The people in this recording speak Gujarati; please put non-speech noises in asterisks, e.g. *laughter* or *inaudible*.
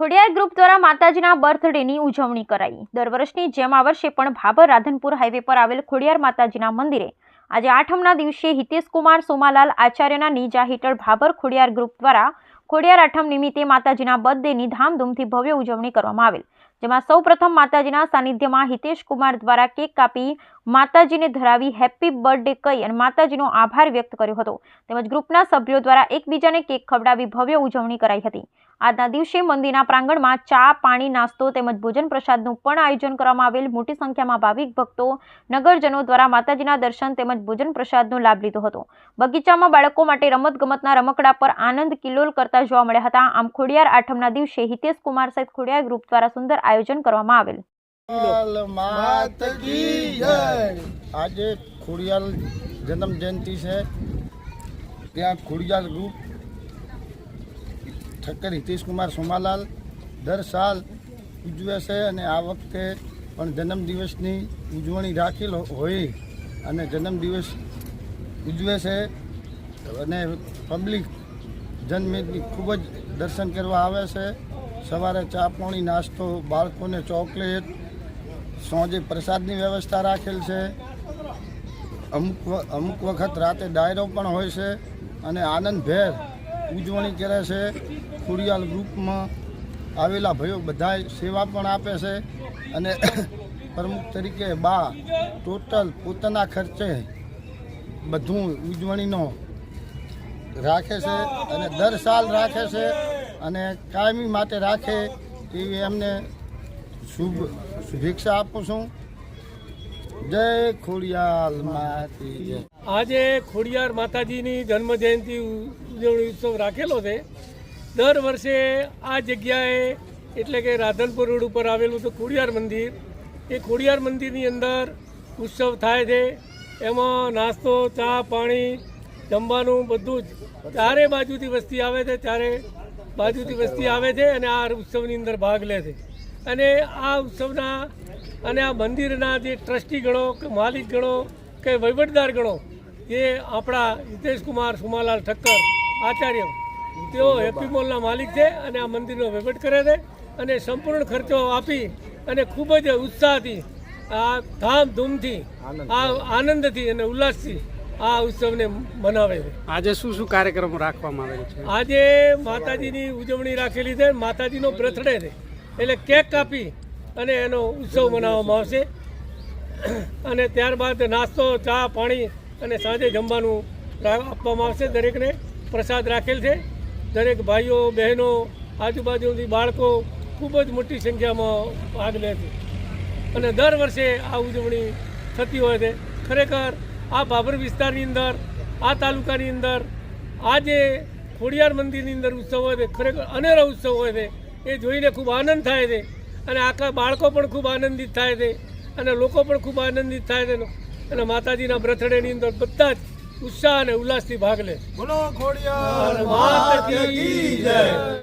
ખોડિયાર ગ્રુપ દ્વારા માતાજીના બર્થડેની ઉજવણી કરાઈ. દર વર્ષની જેમ આ વર્ષે પણ ભાભર રાધનપુર હાઈવે પર આવેલ ખોડિયાર માતાજીના મંદિરે આજે આઠમના દિવસે હિતેશકુમાર સોમાલાલ આચાર્યના નીજા હેઠળ ભાભર ખોડિયાર ગ્રુપ દ્વારા ખોડિયાર આઠમ નિમિત્તે માતાજીના બર્થડેની ધામધૂમથી ભવ્ય ઉજવણી કરવામાં આવેલ. જેમાં સૌ પ્રથમ માતાજીના સાનિધ્યમાં હિતેશ કુમાર દ્વારા કેક કાપી માતાજીને ધરાવી હેપી બર્થડે કહી અને માતાજીનો આભાર વ્યક્ત કર્યો હતો. તેમજ ગ્રુપના સભ્યો દ્વારા એકબીજાને કેક ખવડાવી ભવ્ય ઉજવણી કરાઈ હતી. આજના દિવસે મંદિરના પ્રાંગણમાં ચા, પાણી, નાસ્તો તેમજ ભોજન પ્રસાદનું પણ આયોજન કરવામાં આવેલ. મોટી સંખ્યામાં ભાવિક ભક્તો, નગરજનો દ્વારા માતાજીના દર્શન તેમજ ભોજન પ્રસાદનો લાભ લીધો હતો. બગીચામાં બાળકો માટે રમતગમતના રમકડા પર આનંદ કિલોલ કરતા જોવા મળ્યા હતા. આમ ખોડિયાર આઠમના દિવસે હિતેશ કુમાર સહિત ખોડિયાર ગ્રુપ દ્વારા સુંદર આયોજન કરવામાં આવેલ. આજે ખોડિયાલ જન્મ જયંતિ છે. ત્યાં ખોડિયાલ ગ્રુપ ઠક્કર હિતેશ કુમાર સોમાલાલ દર સાલ ઉજવે છે અને આ વખતે પણ જન્મદિવસની ઉજવણી રાખેલ હોય અને જન્મદિવસ ઉજવે છે અને પબ્લિક જન્મની ખૂબ જ દર્શન કરવા આવે છે. સવારે ચા પાણી, નાસ્તો, બાળકોને ચોકલેટ, સાંજે પ્રસાદની વ્યવસ્થા રાખેલ છે. અમુક અમુક વખત રાતે ડાયરો પણ હોય છે અને આનંદભેર ઉજવણી કરે છે. ખોડિયાલ ગ્રુપમાં આવેલા ભાઈઓ બધાય સેવા પણ આપે છે અને *coughs* પ્રમુખ તરીકે બા ટોટલ પોતાના ખર્ચે બધું ઉજવણીનો રાખે છે અને દર સાલ રાખે છે અને કાયમી માટે રાખે એવી એમને શુભ શુભેચ્છા આપું છું. જય ખોડિયાલ આજે ખોડિયાર માતાજીની જન્મ જયંતિ ઉજવણી ઉત્સવ રાખેલો છે. દર વર્ષે આ જગ્યાએ, એટલે કે રાધનપુર રોડ ઉપર આવેલું તો ખોડિયાર મંદિર, એ ખોડિયાર મંદિરની અંદર ઉત્સવ થાય છે. એમાં નાસ્તો, ચા, પાણી, જમવાનું બધું જ ચારે બાજુથી વસ્તી આવે છે, ચારે બાજુથી વસ્તી આવે છે અને આ ઉત્સવની અંદર ભાગ લે છે. અને આ ઉત્સવના અને આ મંદિરના જે ટ્રસ્ટી ગણો કે માલિક ગણો કે વહીવટદાર ગણો એ આપણા હિતેશ કુમાર સુમાલાલ ઠક્કર આચાર્ય તેઓ હેપી મોલના માલિક છે અને આ મંદિરનો વહીવટ કરે છે અને સંપૂર્ણ ખર્ચો આપી અને ખૂબ જ ઉત્સાહથી આ ધામધૂમથી આ આનંદથી અને ઉલ્લાસથી આ ઉત્સવને મનાવે છે. આજે શું શું કાર્યક્રમો રાખવામાં આવેલ છે? આજે માતાજીની ઉજવણી રાખેલી છે. માતાજીનો બર્થડે છે. એટલે કેક કાપી અને એનો ઉત્સવ મનાવવામાં આવશે. અને ત્યારબાદ નાસ્તો ચા પાણી અને સાંજે જમવાનું આપવામાં આવશે દરેકને પ્રસાદ રાખેલ છે. દરેક ભાઈઓ, બહેનો, આજુબાજુથી બાળકો ખૂબ જ મોટી સંખ્યામાં ભાગ લે છે. અને દર વર્ષે આ ઉજવણી થતી હોય છે. ખરેખર આ ભાભર વિસ્તારની અંદર, આ તાલુકાની અંદર, આ જે ખોડિયાર મંદિરની અંદર ઉત્સવ હોય છે, ખરેખર અનેરા ઉત્સવ હોય છે, એ જોઈને ખૂબ આનંદ થાય છે. અને આખા બાળકો પણ ખૂબ આનંદિત થાય છે. અને લોકો પણ ખૂબ આનંદિત થાય છે. અને માતાજીના બ્રથડેની અંદર બધા જ ઉત્સાહ અને ઉલ્લાસથી ભાગ લે. બોલો ખોડિયાલ માત કી જય.